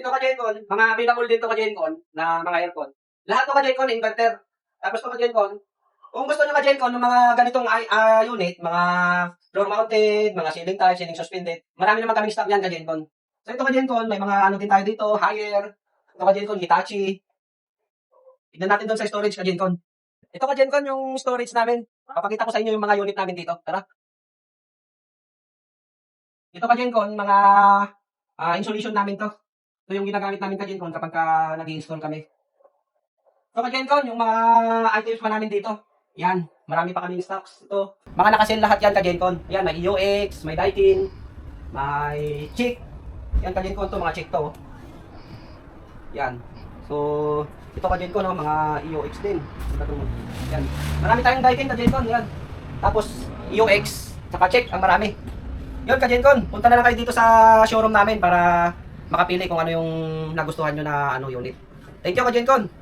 Ito ka Gencon, mga available din to ka Gencon na mga aircon. Lahat to ka Gencon inverter. Tapos to ka Gencon, kung gusto nyo ka Gencon ng mga ganitong ah, unit, mga floor mounted, mga ceiling tiles, ceiling suspended, marami naman kaming stock yan ka Gencon. So ito ka Gencon, may mga ano din tayo dito, higher, ito ka Gencon, Hitachi. Tignan natin doon sa storage ka Gencon. Ito ka Gencon yung storage namin. Papakita ko sa inyo yung mga unit namin dito. Tara. Ito ka Gencon, mga ah, insulation namin to. Ito yung ginagamit namin ka Gencon kapag ka nag-install kami. Ito ka Gencon, yung mga items pa namin dito. Yan, marami pa kaming stocks. Ito, mga nakasil lahat yan ka Gencon. Yan, may EOX, may Daikin, may Chick. Yan ka Gencon to, mga Chick to. oh. Yan. So, ito ka Gencon, no, mga EOX din. Yan. Marami tayong Daikin ka Gencon, yan. Tapos, EOX, saka Chick, ang marami. Yun, Kajencon, punta na lang kayo dito sa showroom namin para makapili kung ano yung nagustuhan nyo na ano unit. Thank you, Kajencon.